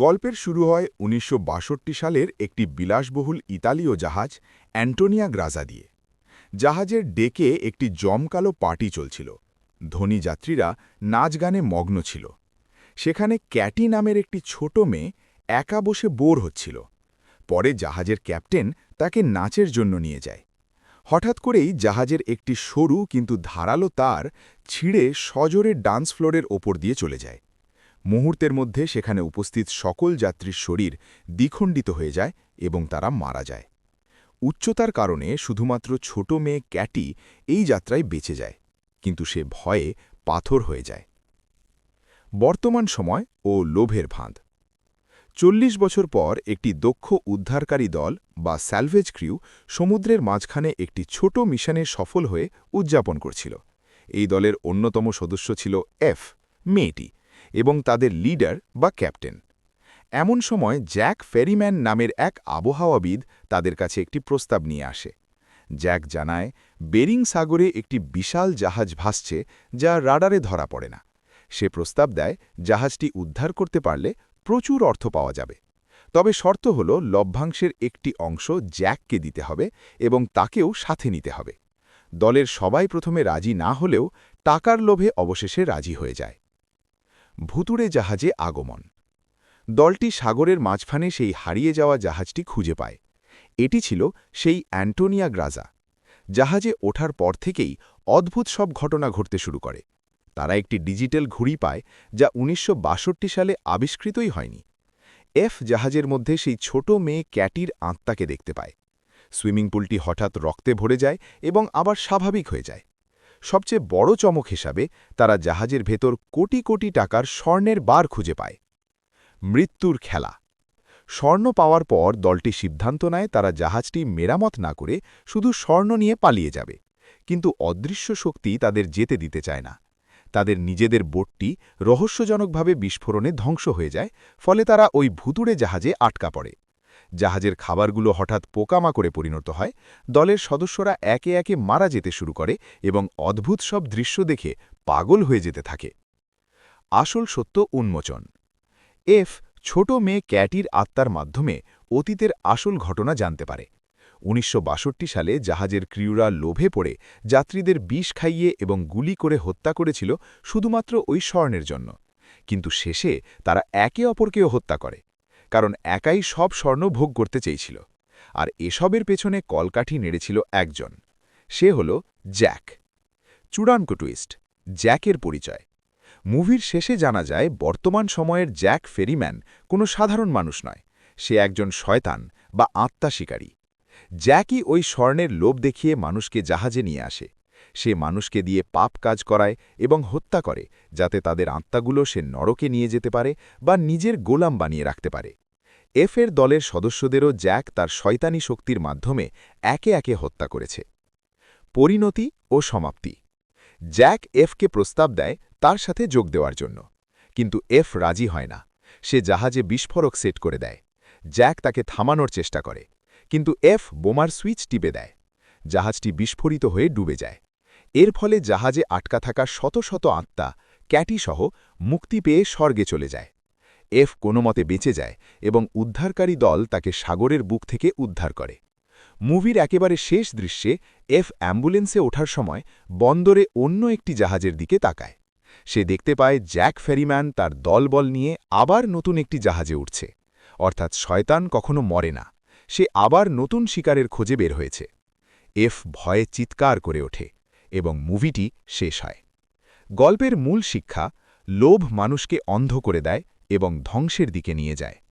গল্পের শুরু হয় উনিশশো বাষট্টি সালের একটি বিলাসবহুল ইতালীয় জাহাজ অ্যান্টোনিয়া গ্রাজা দিয়ে। জাহাজের ডেকে একটি জমকালো পার্টি চলছিল। ধনী যাত্রীরা নাচ গানে মগ্ন ছিল। সেখানে ক্যাটি নামের একটি ছোট মেয়ে একা বসে বোর হচ্ছিল। পরে জাহাজের ক্যাপ্টেন তাকে নাচের জন্য নিয়ে যায়। হঠাৎ করেই জাহাজের একটি সরু কিন্তু ধারালো তার ছিঁড়ে সজোরে ডান্স ফ্লোরের ওপর দিয়ে চলে যায়। মুহূর্তের মধ্যে সেখানে উপস্থিত সকল যাত্রীর শরীর দ্বিখণ্ডিত হয়ে যায় এবং তারা মারা যায়। উচ্চতার কারণে শুধুমাত্র ছোট মেয়ে ক্যাটি এই যাত্রায় বেঁচে যায়, কিন্তু সে ভয়ে পাথর হয়ে যায়। বর্তমান সময় ও লোভের ফাঁদ। চল্লিশ বছর পর একটি দক্ষ উদ্ধারকারী দল বা স্যালভেজ ক্রিউ সমুদ্রের মাঝখানে একটি ছোট মিশনে সফল হয়ে উদযাপন করছিল। এই দলের অন্যতম সদস্য ছিল এফ, মেয়েটি। এবং তাদের লিডার বা ক্যাপ্টেন। এমন সময় জ্যাক ফেরিম্যান নামের এক আবহাওয়াবিদ তাদের কাছে একটি প্রস্তাব নিয়ে আসে। জ্যাক জানায়, বেরিং সাগরে একটি বিশাল জাহাজ ভাসছে যা রাডারে ধরা পড়ে না। সে প্রস্তাব দেয়, জাহাজটি উদ্ধার করতে পারলে প্রচুর অর্থ পাওয়া যাবে। তবে শর্ত হল, লভ্যাংশের একটি অংশ জ্যাককে দিতে হবে এবং তাকেও সাথে নিতে হবে। দলের সবাই প্রথমে রাজি না হলেও টাকার লোভে অবশেষে রাজি হয়ে যায়। ভুতুড়ে জাহাজে আগমন। দলটি সাগরের মাঝখানে সেই হারিয়ে যাওয়া জাহাজটি খুঁজে পায়। এটি ছিল সেই অ্যান্টোনিয়া গ্রাজা। জাহাজে ওঠার পর থেকেই অদ্ভুত সব ঘটনা ঘটতে শুরু করে। তারা একটি ডিজিটাল ঘুড়ি পায়, যা উনিশশো বাষট্টি সালে আবিষ্কৃতই হয়নি। এফ জাহাজের মধ্যে সেই ছোট মেয়ে ক্যাটির আত্মাকে দেখতে পায়। সুইমিং পুলটি হঠাৎ রক্তে ভরে যায় এবং আবার স্বাভাবিক হয়ে যায়। সবচেয়ে বড় চমক হিসাবে তারা জাহাজের ভেতর কোটি কোটি টাকার স্বর্ণের বার খুঁজে পায়। মৃত্যুর খেলা। স্বর্ণ পাওয়ার পর দলটি সিদ্ধান্ত নেয় তারা জাহাজটি মেরামত না করে শুধু স্বর্ণ নিয়ে পালিয়ে যাবে। কিন্তু অদৃশ্য শক্তি তাদের যেতে দিতে চায় না। তাদের নিজেদের বোটটি রহস্যজনকভাবে বিস্ফোরণে ধ্বংস হয়ে যায়, ফলে তারা ওই ভুতুড়ে জাহাজে আটকা পড়ে। জাহাজের খাবারগুলো হঠাৎ পোকামাকড়ে পরিণত হয়, দলের সদস্যরা একে একে মারা যেতে শুরু করে এবং অদ্ভুত সব দৃশ্য দেখে পাগল হয়ে যেতে থাকে। আসল সত্য উন্মোচন। এফ ছোট মেয়ে ক্যাটির আত্মার মাধ্যমে অতীতের আসল ঘটনা জানতে পারে। উনিশশো বাষট্টি সালে জাহাজের ক্রিউরা লোভে পড়ে যাত্রীদের বিষ খাইয়ে এবং গুলি করে হত্যা করেছিল শুধুমাত্র ওই স্বর্ণের জন্য। কিন্তু শেষে তারা একে অপরকেও হত্যা করে। কারণ একাই সব স্বর্ণ ভোগ করতে চেয়েছিল। আর এসবের পেছনে কলকাঠি নেড়েছিল একজন। সে হল জ্যাক। চূড়ান্ত টুইস্ট, জ্যাকের পরিচয়। মুভির শেষে জানা যায়, বর্তমান সময়ের জ্যাক ফেরিম্যান কোনো সাধারণ মানুষ নয়। সে একজন শয়তান বা আত্মা শিকারী। জ্যাকই ওই স্বর্ণের লোভ দেখিয়ে মানুষকে জাহাজে নিয়ে আসে। সে মানুষকে দিয়ে পাপ কাজ করায় এবং হত্যা করে, যাতে তাদের আত্মাগুলো সে নরকে নিয়ে যেতে পারে বা নিজের গোলাম বানিয়ে রাখতে পারে। এফের দলের সদস্যদেরও জ্যাক তার শয়তানি শক্তির মাধ্যমে একে একে হত্যা করেছে। পরিণতি ও সমাপ্তি। জ্যাক এফকে প্রস্তাব দেয় তার সাথে যোগ দেওয়ার জন্য। কিন্তু এফ রাজি হয় না। সে জাহাজে বিস্ফোরক সেট করে দেয়। জ্যাক তাকে থামানোর চেষ্টা করে। কিন্তু এফ বোমার সুইচ টিপে দেয়। জাহাজটি বিস্ফোরিত হয়ে ডুবে যায়। এর ফলে জাহাজে আটকা থাকা শত শত আত্মা, ক্যাটিসহ মুক্তি পেয়ে স্বর্গে চলে যায়। এফ কোনো মতে বেঁচে যায় এবং উদ্ধারকারী দল তাকে সাগরের বুক থেকে উদ্ধার করে। মুভির একেবারে শেষ দৃশ্যে এফ অ্যাম্বুলেন্সে ওঠার সময় বন্দরে অন্য একটি জাহাজের দিকে তাকায়। সে দেখতে পায় জ্যাক ফেরিম্যান তার দলবল নিয়ে আবার নতুন একটি জাহাজে উঠছে। অর্থাৎ শয়তান কখনো মরে না। সে আবার নতুন শিকারের খোঁজে বের হয়েছে। এফ ভয়ে চিৎকার করে ওঠে এবং মুভিটি শেষ হয়। গল্পের মূল শিক্ষা, লোভ মানুষকে অন্ধ করে দেয় এবং ধ্বংসের দিকে নিয়ে যায়।